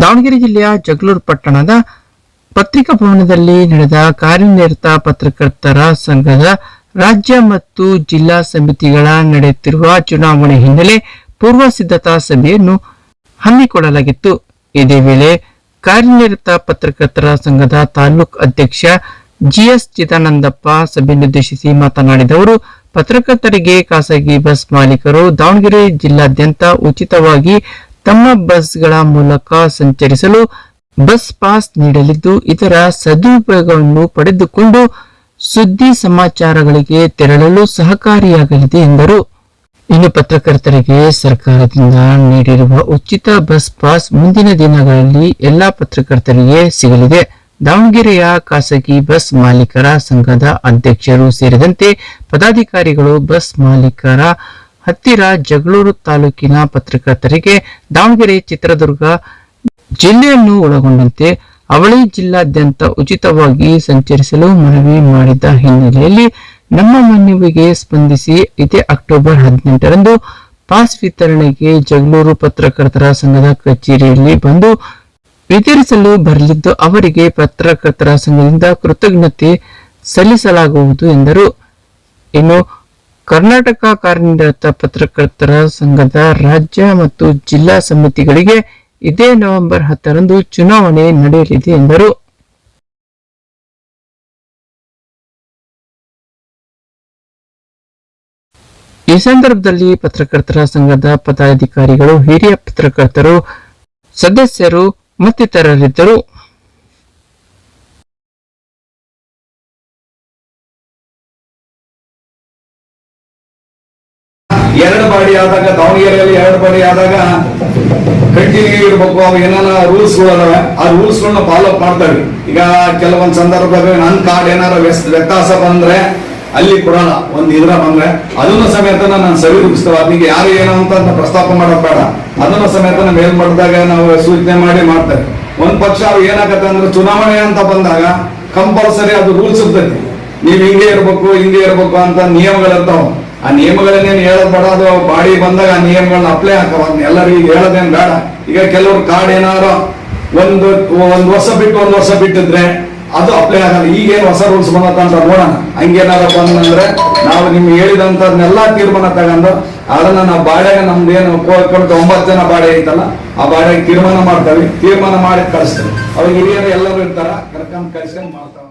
ದಾವಣಗೆರೆ ಜಿಲ್ಲೆಯ ಜಗಳೂರು ಪಟ್ಟಣದ ಪತ್ರಿಕಾ ಭವನದಲ್ಲಿ ನಡೆದ ಕಾರ್ಯನಿರತ ಪತ್ರಕರ್ತರ ಸಂಘದ ರಾಜ್ಯ ಮತ್ತು ಜಿಲ್ಲಾ ಸಮಿತಿಗಳ ನಡೆಯುತ್ತಿರುವ ಚುನಾವಣೆ ಹಿನ್ನೆಲೆ ಪೂರ್ವ ಸಿದ್ಧತಾ ಸಭೆಯನ್ನು ಹಮ್ಮಿಕೊಳ್ಳಲಾಗಿತ್ತು. ಇದೇ ವೇಳೆ ಕಾರ್ಯನಿರತ ಪತ್ರಕರ್ತರ ಸಂಘದ ತಾಲೂಕ್ ಅಧ್ಯಕ್ಷ ಜಿಎಸ್ ಚಿದಾನಂದಪ್ಪ ಸಭೆಯನ್ನುದ್ದೇಶಿಸಿ ಮಾತನಾಡಿದವರು, ಪತ್ರಕರ್ತರಿಗೆ ಖಾಸಗಿ ಬಸ್ ಮಾಲೀಕರು ದಾವಣಗೆರೆ ಜಿಲ್ಲಾದ್ಯಂತ ಉಚಿತವಾಗಿ ತಮ್ಮ ಬಸ್ಗಳ ಮೂಲಕ ಸಂಚರಿಸಲು ಬಸ್ ಪಾಸ್ ನೀಡಲಿದ್ದು ಇದರ ಸದುಪಯೋಗವನ್ನು ಪಡೆದುಕೊಂಡು ಸುದ್ದಿ ಸಮಾಚಾರಗಳಿಗೆ ತೆರಳಲು ಸಹಕಾರಿಯಾಗಲಿದೆ ಎಂದರು. ಇನ್ನು ಪತ್ರಕರ್ತರಿಗೆ ಸರ್ಕಾರದಿಂದ ನೀಡಿರುವ ಉಚಿತ ಬಸ್ ಪಾಸ್ ಮುಂದಿನ ದಿನಗಳಲ್ಲಿ ಎಲ್ಲಾ ಪತ್ರಕರ್ತರಿಗೆ ಸಿಗಲಿದೆ. ದಾವಣಗೆರೆಯ ಖಾಸಗಿ ಬಸ್ ಮಾಲೀಕರ ಸಂಘದ ಅಧ್ಯಕ್ಷರು ಸೇರಿದಂತೆ ಪದಾಧಿಕಾರಿಗಳು ಬಸ್ ಮಾಲೀಕರ ಹತ್ತಿರ ಜಗಳೂರು ತಾಲೂಕಿನ ಪತ್ರಕರ್ತರಿಗೆ ದಾವಣಗೆರೆ ಚಿತ್ರದುರ್ಗ ಜಿಲ್ಲೆಯನ್ನು ಒಳಗೊಂಡಂತೆ ಅವಳಿ ಜಿಲ್ಲಾದ್ಯಂತ ಉಚಿತವಾಗಿ ಸಂಚರಿಸಲು ಮನವಿ ಮಾಡಿದ ಹಿನ್ನೆಲೆಯಲ್ಲಿ ನಮ್ಮ ಮನವಿಗೆ ಸ್ಪಂದಿಸಿ ಇದೇ ಅಕ್ಟೋಬರ್ ಹದಿನೆಂಟರಂದು ಪಾಸ್ ವಿತರಣೆಗೆ ಜಗಳೂರು ಪತ್ರಕರ್ತರ ಸಂಘದ ಕಚೇರಿಯಲ್ಲಿ ಬಂದು ವಿತರಿಸಲು ಬರಲಿದ್ದು ಅವರಿಗೆ ಪತ್ರಕರ್ತರ ಸಂಘದಿಂದ ಕೃತಜ್ಞತೆ ಸಲ್ಲಿಸಲಾಗುವುದು ಎಂದರು. ಇನ್ನು ಕರ್ನಾಟಕ ಕಾರ್ಯನಿರತ ಪತ್ರಕರ್ತರ ಸಂಘದ ರಾಜ್ಯ ಮತ್ತು ಜಿಲ್ಲಾ ಸಮಿತಿಗಳಿಗೆ ಇದೇ ನವೆಂಬರ್ ಹತ್ತರಂದು ಚುನಾವಣೆ ನಡೆಯಲಿದೆ ಎಂದರು. ಈ ಸಂದರ್ಭದಲ್ಲಿ ಪತ್ರಕರ್ತರ ಸಂಘದ ಪದಾಧಿಕಾರಿಗಳು, ಹಿರಿಯ ಪತ್ರಕರ್ತರು, ಸದಸ್ಯರು ಮತ್ತಿತರರಿದ್ದರು. ಎರಡು ಬಾಡಿ ಆದಾಗ, ದಾವಣಗೆರೆಯಲ್ಲಿ ಎರಡು ಬಾಡಿ ಆದಾಗ ಕಂಟಿನ್ಯೂ ಇರ್ಬೇಕು. ಅವು ಏನಾರ ರೂಲ್ಸ್ ಅದಾವೆ ಆ ರೂಲ್ಸ್ ಗಳನ್ನ ಫಾಲೋ ಮಾಡ್ತಾರೆ. ಈಗ ಕೆಲವೊಂದು ಸಂದರ್ಭದಲ್ಲಿ ನನ್ ಕಾರ್ಡ್ ಏನಾರ ವ್ಯತ್ಯಾಸ ಬಂದ್ರೆ ಅಲ್ಲಿ ಕೊಡೋಣ ಒಂದ್ ಇದ್ರ ಬಂದ್ರೆ ಅದನ್ನ ಸಮೇತ ನಾನು ಸರಿದೂಗಿಸ್ತೇವೆ ಅದಕ್ಕೆ ಯಾರು ಏನು ಅಂತ ಪ್ರಸ್ತಾಪ ಮಾಡೋದು ಬೇಡ. ಅದನ್ನ ಸಮೇತ ಮೇಲ್ಮಟ್ಟದಾಗ ನಾವು ಸೂಚನೆ ಮಾಡಿ ಮಾಡ್ತಾರೆ ಒಂದ್ ಪಕ್ಷ ಅವ್ರು ಏನಾಗತ್ತೆ ಅಂದ್ರೆ ಚುನಾವಣೆ ಅಂತ ಬಂದಾಗ ಕಂಪಲ್ಸರಿ ಅದು ರೂಲ್ಸ್ ಇರ್ತೈತಿ. ನೀವ್ ಹಿಂಗೆ ಇರ್ಬೇಕು ಹಿಂಗೆ ಇರ್ಬೇಕು ಅಂತ ನಿಯಮಗಳಿರ್ತಾವ ಆ ನಿಯಮಗಳನ್ನೇನು ಹೇಳೋದ್ ಬೇಡ, ಅದು ಬಾಡಿ ಬಂದಾಗ ಆ ನಿಯಮಗಳನ್ನ ಅಪ್ಲೈ ಹಾಕವ ಎಲ್ಲರಿಗೂ ಹೇಳೋದೇನು ಬೇಡ. ಈಗ ಕೆಲವರು ಕಾರ್ಡ್ ಏನಾದ್ರು ಒಂದು ಒಂದು ವರ್ಷ ಬಿಟ್ಟು ಒಂದು ವರ್ಷ ಬಿಟ್ಟಿದ್ರೆ ಅದು ಅಪ್ಲೈ ಆಗಲ್ಲ. ಈಗೇನು ಹೊಸ ರೂಲ್ಸ್ ಬಂದತ್ತ ಅಂತ ನೋಡೋಣ. ಹಂಗೇನಾದ್ರು ಬಂದಂದ್ರೆ ನಾವು ನಿಮ್ಗೆ ಹೇಳಿದಂಥದ್ನೆಲ್ಲ ತೀರ್ಮಾನ ತಗೊಂಡು ಅದನ್ನ ನಾವು ಬಾಡಿಗೆ ಏನು ಕೊಟ್ಟು ಒಂಬತ್ತು ಜನ ಬಾಡಿ ಐತಲ್ಲ, ಆ ಬಾಡಿಗೆ ತೀರ್ಮಾನ ಮಾಡ್ತೇವೆ. ತೀರ್ಮಾನ ಮಾಡಿ ಕಳಿಸ್ತೇವೆ. ಅವಾಗ ಹಿರಿಯರು ಎಲ್ಲರೂ ಇರ್ತಾರ, ಕರ್ಕೊಂಡು ಕಳಿಸ್ಕೊಂಡು ಮಾಡ್ತಾರೆ